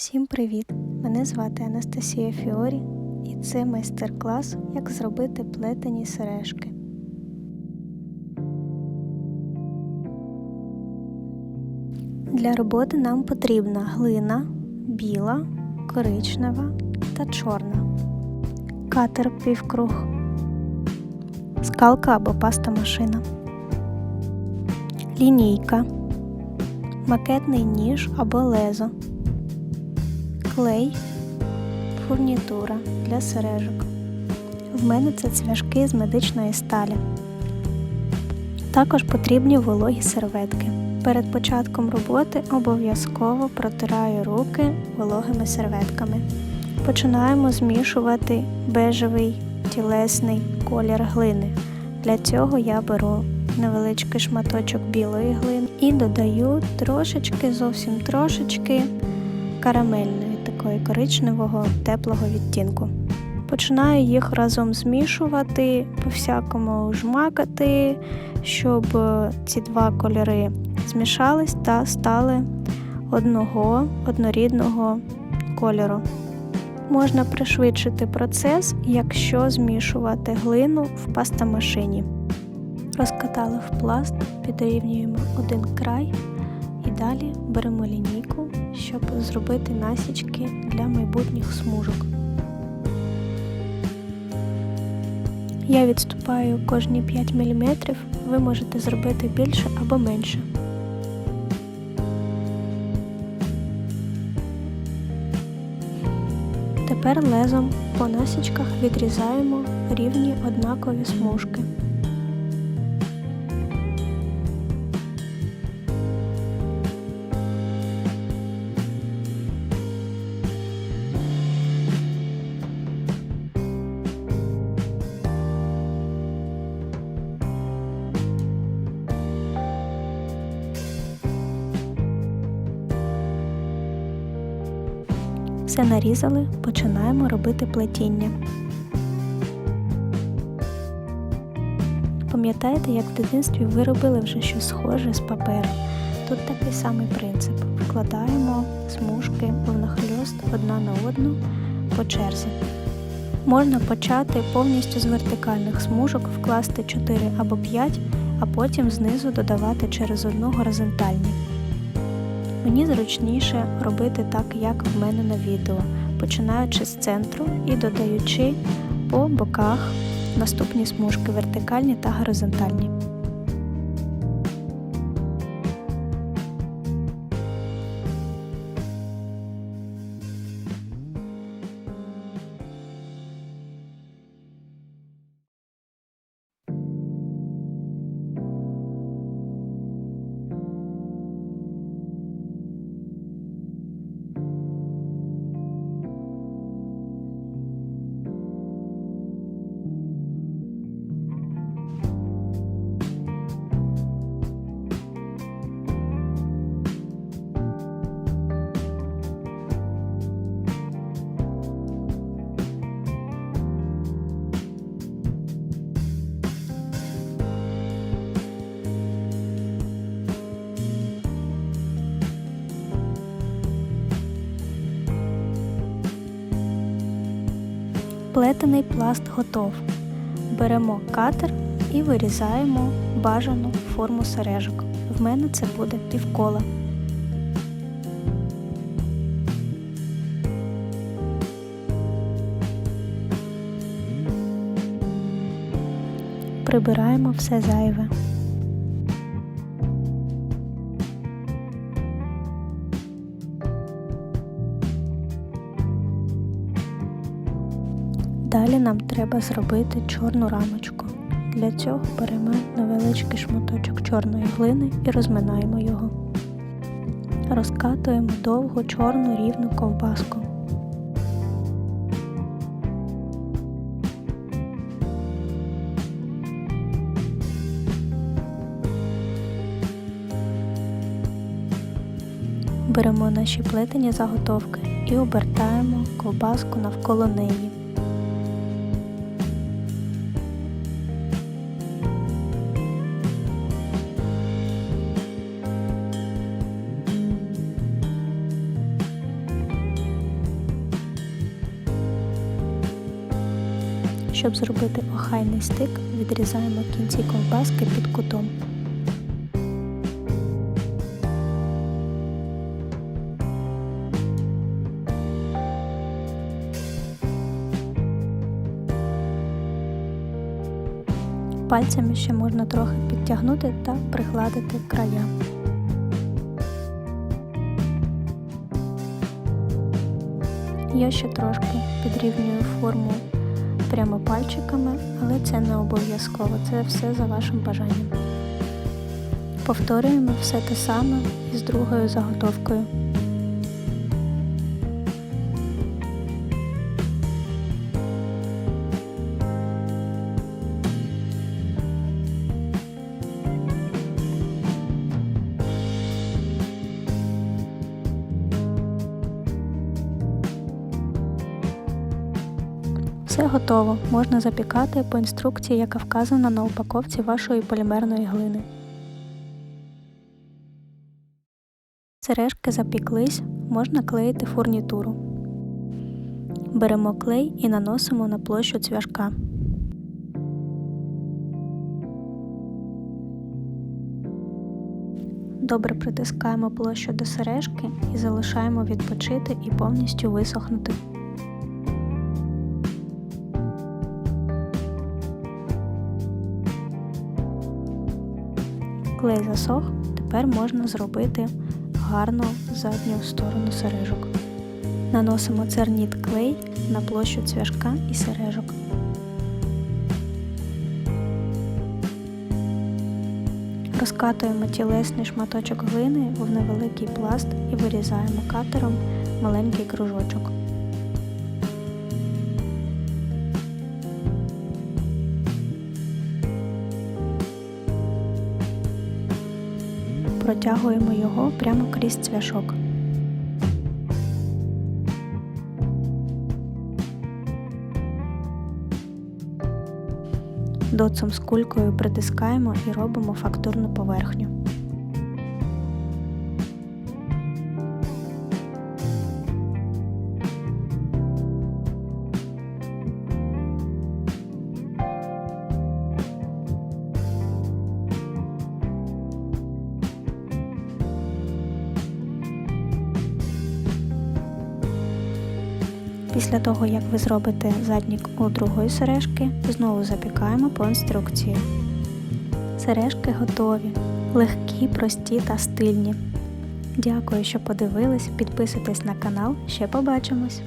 Всім привіт! Мене звати Анастасія Фіорі, і це майстер-клас, як зробити плетені сережки. Для роботи нам потрібна глина, біла, коричнева та чорна, катер півкруг, скалка або паста машина, лінійка, макетний ніж або лезо клей, фурнітура для сережок. В мене це цвяшки з медичної сталі. Також потрібні вологі серветки. Перед початком роботи обов'язково протираю руки вологими серветками. Починаємо змішувати бежевий тілесний колір глини. Для цього я беру невеличкий шматочок білої глини і додаю трошечки, зовсім трошечки карамельної, такої коричневого теплого відтінку. Починаю їх разом змішувати, по-всякому жмакати, щоб ці два кольори змішались та стали одного однорідного кольору. Можна пришвидшити процес, якщо змішувати глину в пастамашині. Розкатали в пласт, підрівнюємо один край і далі беремо лінійку, щоб зробити насічки для майбутніх смужок. Я відступаю кожні 5 мм, ви можете зробити більше або менше. Тепер лезом по насічках відрізаємо рівні однакові смужки. Все нарізали, починаємо робити плетіння. Пам'ятаєте, як в дитинстві ви робили вже щось схоже з паперу? Тут такий самий принцип. Вкладаємо смужки внахльост одна на одну по черзі. Можна почати повністю з вертикальних смужок, вкласти 4 або 5, а потім знизу додавати через одну горизонтальні. Мені зручніше робити так, як в мене на відео, починаючи з центру і додаючи по боках наступні смужки вертикальні та горизонтальні. Плетений пласт готов. Беремо катер і вирізаємо бажану форму сережок. В мене це буде півкола. Прибираємо все зайве. Далі нам треба зробити чорну рамочку. Для цього беремо невеличкий шматочок чорної глини і розминаємо його. Розкатуємо довгу чорну рівну ковбаску. Беремо наші плетені заготовки і обертаємо ковбаску навколо неї. Щоб зробити охайний стик, відрізаємо кінці ковбаски під кутом. Пальцями ще можна трохи підтягнути та пригладити края. Я ще трошки підрівнюю форму прямо пальчиками, але це не обов'язково, це все за вашим бажанням. Повторюємо все те саме із другою заготовкою. Все готово, можна запікати по інструкції, яка вказана на упаковці вашої полімерної глини. Сережки запіклись, можна клеїти фурнітуру. Беремо клей і наносимо на площу цвяшка. Добре притискаємо площу до сережки і залишаємо відпочити і повністю висохнути. Клей засох, тепер можна зробити гарну задню сторону сережок. Наносимо церніт клей на площу цвяшка і сережок. Розкатуємо тілесний шматочок глини в невеликий пласт і вирізаємо катером маленький кружочок. Протягуємо його прямо крізь цвяшок. Доцом з кулькою притискаємо і робимо фактурну поверхню. Після того, як ви зробите заднік у другої сережки, знову запікаємо по інструкції. Сережки готові, легкі, прості та стильні. Дякую, що подивились. Підписуйтесь на канал, ще побачимось!